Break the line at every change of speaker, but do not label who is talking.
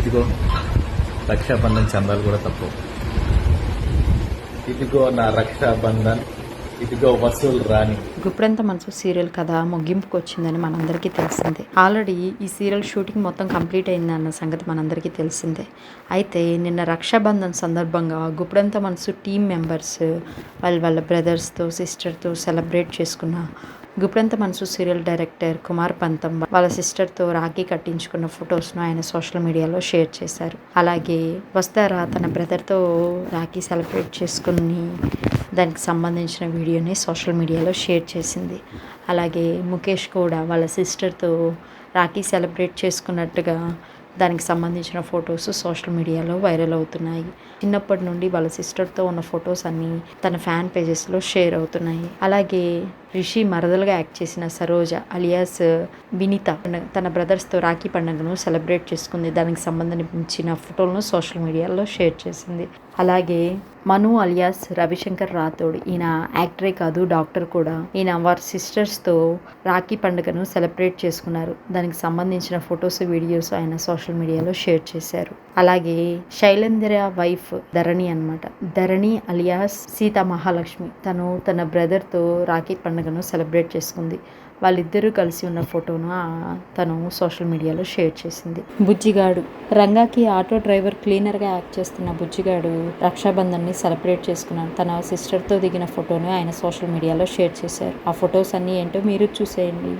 ఇదిగో రక్షాబంధన్ చందాలు కూడా తప్పు. ఇదిగో నా రక్షాబంధన్ ఇదిగో
మనసు సీరియల్ కథ ముగింపుకు వచ్చిందని మనందరికీ తెలిసిందే. ఆల్రెడీ ఈ సీరియల్ షూటింగ్ మొత్తం కంప్లీట్ అయిందన్న సంగతి మనందరికీ తెలిసిందే. అయితే నిన్న రక్షాబంధన్ సందర్భంగా గుప్పెడంత మనసు టీం మెంబర్స్ వాళ్ళ వాళ్ళ బ్రదర్స్తో సిస్టర్తో సెలబ్రేట్ చేసుకున్న గుప్పెడంత మనసు సీరియల్ డైరెక్టర్ కుమార్ పంతం వాళ్ళ సిస్టర్తో రాఖీ కట్టించుకున్న ఫొటోస్ను ఆయన సోషల్ మీడియాలో షేర్ చేశారు. అలాగే వస్తారా తన బ్రదర్తో రాఖీ సెలబ్రేట్ చేసుకుని దానికి సంబంధించిన వీడియోని సోషల్ మీడియాలో షేర్ చేసింది. అలాగే ముఖేష్ కూడా వాళ్ళ సిస్టర్తో రాఖీ సెలబ్రేట్ చేసుకున్నట్టుగా దానికి సంబంధించిన ఫొటోస్ సోషల్ మీడియాలో వైరల్ అవుతున్నాయి. చిన్నప్పటి నుండి వాళ్ళ సిస్టర్తో ఉన్న ఫొటోస్ అన్నీ తన ఫ్యాన్ పేజెస్లో షేర్ అవుతున్నాయి. అలాగే రిషి మరదలుగా యాక్ట్ చేసిన సరోజ అలియాస్ వినీత తన- తన బ్రదర్స్తో రాఖీ పండుగను సెలబ్రేట్ చేసుకుంది. దానికి సంబంధించిన ఫోటోలను సోషల్ మీడియాలో షేర్ చేసింది. అలాగే మను అలియాస్ రవిశంకర్ రాథోడ్ ఈయన యాక్టరే కాదు డాక్టర్ కూడా. ఈయన వారి సిస్టర్స్తో రాఖీ పండుగను సెలబ్రేట్ చేసుకున్నారు. దానికి సంబంధించిన ఫొటోస్ వీడియోస్ ఆయన సోషల్ మీడియాలో షేర్ చేశారు. అలాగే శైలేంద్ర వైఫ్ ధరణి అన్నమాట. ధరణి అలియాస్ సీత మహాలక్ష్మి. తను తన బ్రదర్తో రాఖీ పండుగను సెలబ్రేట్ చేసుకుంది. వాళ్ళిద్దరూ కలిసి ఉన్న ఫోటోను తను సోషల్ మీడియాలో షేర్ చేసింది. బుజ్జిగాడు. రంగాకి ఆటో డ్రైవర్ క్లీనర్గా యాక్ట్ చేస్తున్న బుజ్జిగాడు రక్షాబంధన్ని సెలబ్రేట్ చేసుకున్నాను. తన సిస్టర్తో దిగిన ఫోటోను ఆయన సోషల్ మీడియాలో షేర్ చేశారు. ఆ ఫొటోస్ అన్నీ ఏంటో మీరు చూసేయండి.